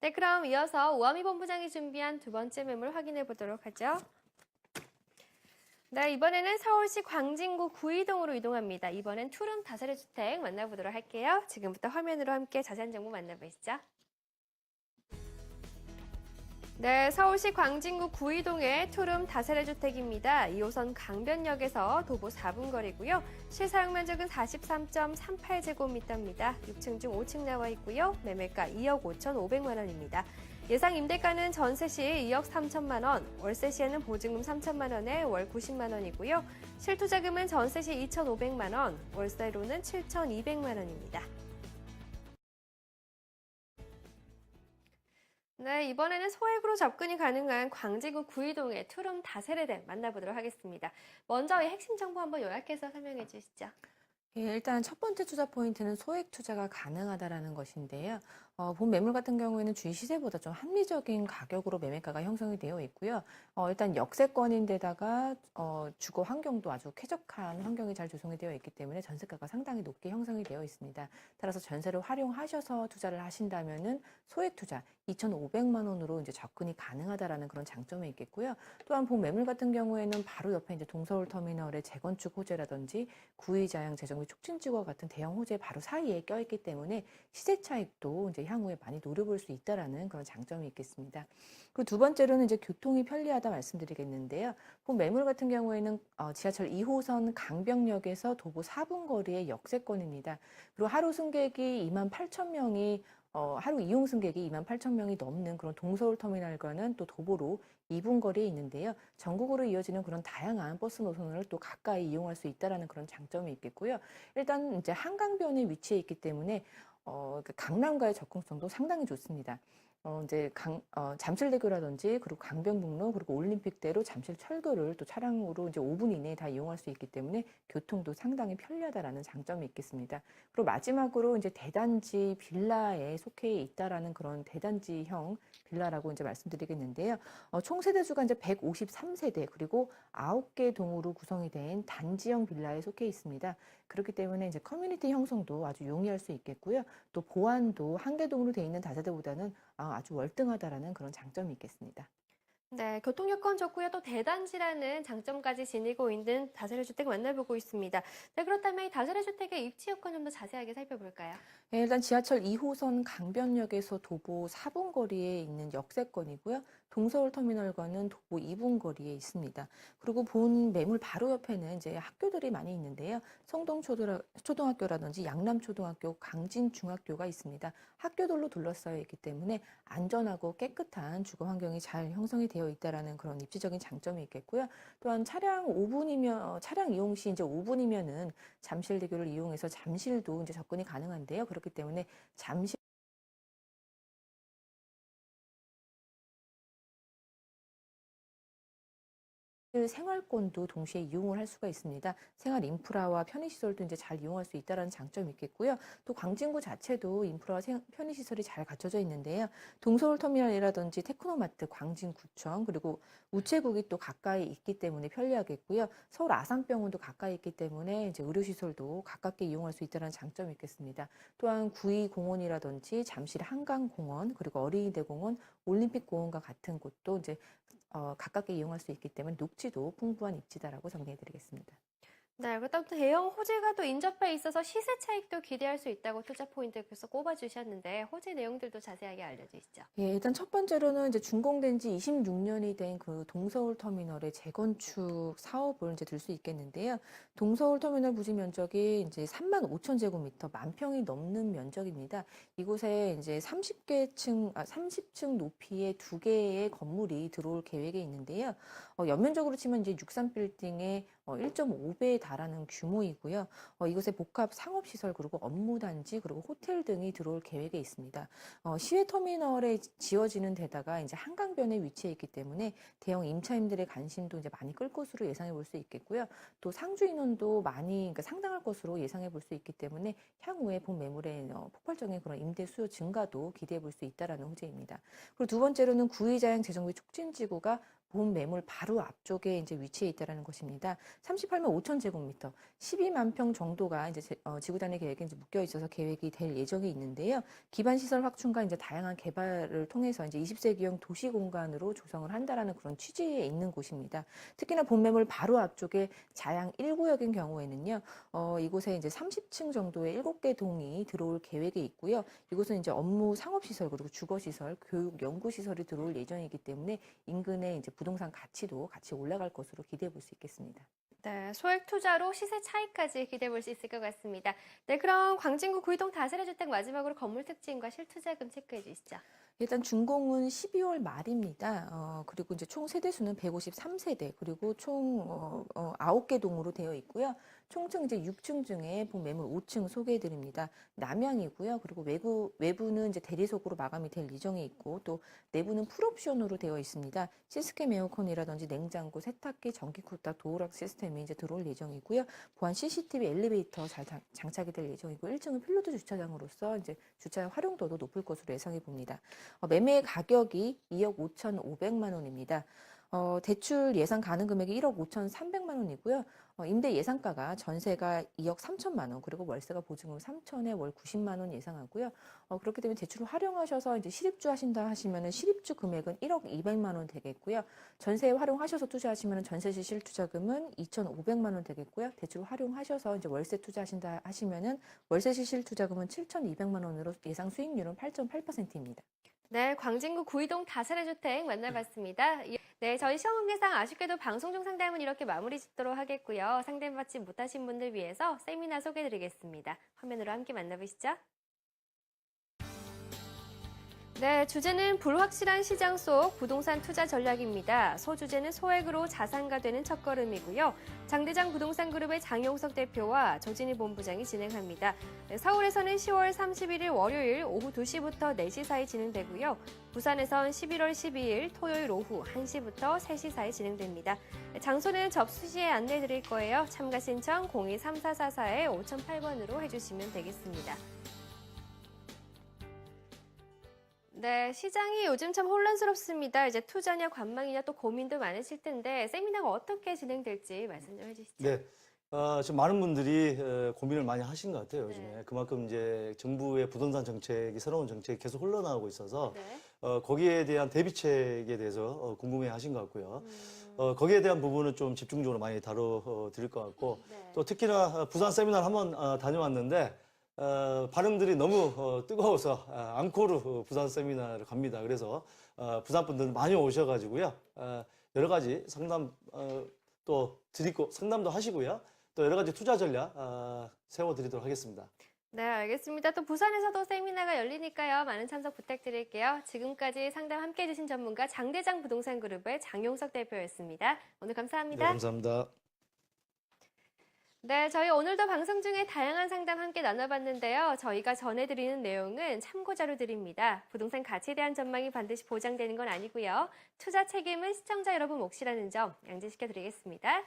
네, 그럼 이어서 우아미 본부장이 준비한 두 번째 매물 확인해 보도록 하죠. 네, 이번에는 서울시 광진구 구이동으로 이동합니다. 이번엔 투룸 다세대 주택 만나보도록 할게요. 지금부터 화면으로 함께 자세한 정보 만나보시죠. 네, 서울시 광진구 구이동의 투룸 다세대 주택입니다. 2호선 강변역에서 도보 4분 거리고요. 실사용 면적은 43.38제곱미터입니다. 6층 중 5층 나와 있고요. 매매가 2억 5,500만 원입니다. 예상 임대가는 전세 시 2억 3천만 원, 월세 시에는 보증금 3천만 원에 월 90만 원이고요. 실투자금은 전세 시 2,500만 원, 월세로는 7,200만 원입니다. 네, 이번에는 소액으로 접근이 가능한 광진구 구이동의 투룸 다세대대 만나보도록 하겠습니다. 먼저 이 핵심 정보 한번 요약해서 설명해 주시죠. 예, 일단 첫 번째 투자 포인트는 소액 투자가 가능하다라는 것인데요. 어, 본 매물 같은 경우에는 주위 시세보다 좀 합리적인 가격으로 매매가가 형성이 되어 있고요. 어, 일단 역세권인데다가 어, 주거 환경도 아주 쾌적한 환경이 잘 조성이 되어 있기 때문에 전세가가 상당히 높게 형성이 되어 있습니다. 따라서 전세를 활용하셔서 투자를 하신다면은 소액 투자 2,500만 원으로 이제 접근이 가능하다라는 그런 장점이 있겠고요. 또한 본 매물 같은 경우에는 바로 옆에 이제 동서울 터미널의 재건축 호재라든지 구의자양 재정비 촉진지구와 같은 대형 호재 바로 사이에 껴있기 때문에 시세 차익도 이제 향후에 많이 노려볼 수 있다라는 그런 장점이 있겠습니다. 그리고 두 번째로는 이제 교통이 편리하다 말씀드리겠는데요. 본 매물 같은 경우에는 어, 지하철 2호선 강병역에서 도보 4분 거리의 역세권입니다. 그리고 하루 승객이 2만 8천 명이 어, 하루 이용 승객이 2만 8천 명이 넘는 그런 동서울 터미널과는 또 도보로 2분 거리에 있는데요. 전국으로 이어지는 그런 다양한 버스 노선을 또 가까이 이용할 수 있다라는 그런 장점이 있겠고요. 일단 이제 한강변에 위치해 있기 때문에 어, 그 강남과의 접근성도 상당히 좋습니다. 어, 이제 강, 어, 잠실대교라든지 그리고 강변북로 그리고 올림픽대로 잠실철도를 또 차량으로 이제 5분 이내에 다 이용할 수 있기 때문에 교통도 상당히 편리하다라는 장점이 있겠습니다. 그리고 마지막으로 이제 대단지 빌라에 속해 있다라는 그런 대단지형 빌라라고 이제 말씀드리겠는데요. 어, 총 세대수가 이제 153세대 그리고 9개 동으로 구성이 된 단지형 빌라에 속해 있습니다. 그렇기 때문에 이제 커뮤니티 형성도 아주 용이할 수 있겠고요. 또 보안도 한 개 동으로 돼 있는 다세대보다는 아, 아주 월등하다라는 그런 장점이 있겠습니다. 네, 교통 여건 좋고요. 또 대단지라는 장점까지 지니고 있는 다세대 주택 만나보고 있습니다. 네, 그렇다면 이 다세대 주택의 입지 여건 좀 더 자세하게 살펴볼까요? 네, 일단 지하철 2호선 강변역에서 도보 4분 거리에 있는 역세권이고요. 동서울 터미널과는 도보 2분 거리에 있습니다. 그리고 본 매물 바로 옆에는 이제 학교들이 많이 있는데요. 성동 초등학교라든지 양남초등학교, 강진중학교가 있습니다. 학교들로 둘러싸여 있기 때문에 안전하고 깨끗한 주거 환경이 잘 형성이 되어 있다라는 그런 입지적인 장점이 있겠고요. 또한 차량 5분이면 차량 이용 시 이제 5분이면은 잠실대교를 이용해서 잠실도 이제 접근이 가능한데요. 그렇기 때문에 잠실 생활권도 동시에 이용을 할 수가 있습니다. 생활 인프라와 편의시설도 이제 잘 이용할 수 있다는 장점이 있겠고요. 또 광진구 자체도 인프라와 편의시설이 잘 갖춰져 있는데요. 동서울 터미널이라든지 테크노마트, 광진구청 그리고 우체국이 또 가까이 있기 때문에 편리하겠고요. 서울 아산병원도 가까이 있기 때문에 이제 의료시설도 가깝게 이용할 수 있다는 장점이 있겠습니다. 또한 구의공원이라든지 잠실 한강공원 그리고 어린이대공원, 올림픽공원과 같은 곳도 이제 어, 가깝게 이용할 수 있기 때문에 녹지도 풍부한 입지다라고 정리해드리겠습니다. 네, 또 대형 호재가 또 인접해 있어서 시세 차익도 기대할 수 있다고 투자 포인트에서 꼽아주셨는데 호재 내용들도 자세하게 알려주시죠. 예, 일단 첫 번째로는 이제 준공된 지 26년이 된 그 동서울 터미널의 재건축 사업을 이제 들 수 있겠는데요. 동서울 터미널 부지 면적이 이제 3만 5천 제곱미터, 만 평이 넘는 면적입니다. 이곳에 이제 30개 층, 아, 30층 높이의 두 개의 건물이 들어올 계획에 있는데요. 어, 연면적으로 치면 이제 63빌딩의 어, 1.5배에 달하는 규모이고요. 어, 이곳에 복합 상업시설 그리고 업무단지 그리고 호텔 등이 들어올 계획에 있습니다. 어, 시외 터미널에 지어지는 데다가 이제 한강변에 위치해 있기 때문에 대형 임차인들의 관심도 이제 많이 끌 것으로 예상해 볼 수 있겠고요. 또 상주 인원도 많이 그러니까 상당할 것으로 예상해 볼 수 있기 때문에 향후에 본 매물의 어, 폭발적인 그런 임대 수요 증가도 기대해 볼 수 있다라는 호재입니다. 그리고 두 번째로는 구의자양 재정비 촉진 지구가 본 매물 바로 앞쪽에 이제 위치해 있다라는 것입니다. 38만 5천 제곱미터, 12만 평 정도가 이제 제- 어, 지구단위 계획에 이제 묶여 있어서 계획이 될 예정이 있는데요. 기반 시설 확충과 이제 다양한 개발을 통해서 이제 20세기형 도시 공간으로 조성을 한다라는 그런 취지에 있는 곳입니다. 특히나 본 매물 바로 앞쪽에 자양 1구역인 경우에는요. 어, 이곳에 이제 30층 정도의 7개 동이 들어올 계획에 있고요. 이곳은 이제 업무 상업 시설 그리고 주거 시설, 교육 연구 시설이 들어올 예정이기 때문에 인근의 이제 부동산 가치도 같이 올라갈 것으로 기대해 볼 수 있겠습니다. 네, 소액 투자로 시세 차이까지 기대해 볼 수 있을 것 같습니다. 네, 그럼 광진구 구이동 다세대 주택 마지막으로 건물 특징과 실투자금 체크해 주시죠. 일단 준공은 12월 말입니다. 어, 그리고 이제 총 세대 수는 153세대, 그리고 총 어, 어, 9개 동으로 되어 있고요. 총층 이제 6층 중에 본 매물 5층 소개해 드립니다. 남양이고요. 그리고 외부 외부는 이제 대리석으로 마감이 될 예정에 있고 또 내부는 풀옵션으로 되어 있습니다. 시스템 에어컨이라든지 냉장고, 세탁기, 전기 코딱, 도어락 시스템이 이제 들어올 예정이고요. 보안 CCTV 엘리베이터 잘 장- 장착이 될 예정이고 1층은 필로드 주차장으로서 이제 주차 활용도도 높을 것으로 예상해 봅니다. 어, 매매 가격이 2억 5,500만 원입니다. 어, 대출 예상 가능 금액이 1억 5,300만 원이고요. 어, 임대 예상가가 전세가 2억 3천만 원, 그리고 월세가 보증금 3천에 월 90만 원 예상하고요. 어, 그렇기 때문에 대출을 활용하셔서 이제 실입주 하신다 하시면은 실입주 금액은 1억 200만 원 되겠고요. 전세 활용하셔서 투자하시면은 전세시 실투자금은 2,500만 원 되겠고요. 대출 활용하셔서 이제 월세 투자하신다 하시면은 월세시 실투자금은 7,200만 원으로 예상 수익률은 8.8%입니다. 네, 광진구 구이동 다세대 주택 만나봤습니다. 이- 네, 저희 시험 관계상 아쉽게도 방송 중 상담은 이렇게 마무리 짓도록 하겠고요. 상담 받지 못하신 분들 위해서 세미나 소개드리겠습니다. 화면으로 함께 만나보시죠. 네, 주제는 불확실한 시장 속 부동산 투자 전략입니다. 소주제는 소액으로 자산가 되는 첫걸음이고요. 장대장 부동산 그룹의 장용석 대표와 조진희 본부장이 진행합니다. 네, 서울에서는 10월 31일 월요일 오후 2시부터 4시 사이 진행되고요. 부산에선 11월 12일 토요일 오후 1시부터 3시 사이 진행됩니다. 네, 장소는 접수 시에 안내해 드릴 거예요. 참가 신청 023444에 5008번으로 해주시면 되겠습니다. 네, 시장이 요즘 참 혼란스럽습니다. 이제 투자냐 관망이냐 또 고민도 많으실 텐데 세미나가 어떻게 진행될지 말씀 좀 해주시죠. 네. 어, 지금 많은 분들이 어, 고민을 많이 하신 것 같아요, 요즘에. 네. 그만큼 이제 정부의 부동산 정책이, 새로운 정책이 계속 흘러나오고 있어서, 네. 어, 거기에 대한 대비책에 대해서 어, 궁금해 하신 것 같고요. 음, 어, 거기에 대한 부분은 좀 집중적으로 많이 다뤄 드릴 것 같고, 네. 또 특히나 어, 부산 세미나를 한번 어, 다녀왔는데, 어, 반응들이 너무 어, 뜨거워서 아, 앙코르 어, 부산 세미나를 갑니다. 그래서 어, 부산 분들 많이 오셔가지고요. 어, 여러 가지 상담 어, 또 드리고 상담도 하시고요. 또 여러 가지 투자 전략 어, 세워드리도록 하겠습니다. 네, 알겠습니다. 또 부산에서도 세미나가 열리니까요. 많은 참석 부탁드릴게요. 지금까지 상담 함께 해주신 전문가 장대장 부동산 그룹의 장용석 대표였습니다. 오늘 네, 감사합니다. 감사합니다. 네, 저희 오늘도 방송 중에 다양한 상담 함께 나눠봤는데요. 저희가 전해드리는 내용은 참고자료들입니다. 부동산 가치에 대한 전망이 반드시 보장되는 건 아니고요. 투자 책임은 시청자 여러분 몫이라는 점 양지시켜 드리겠습니다.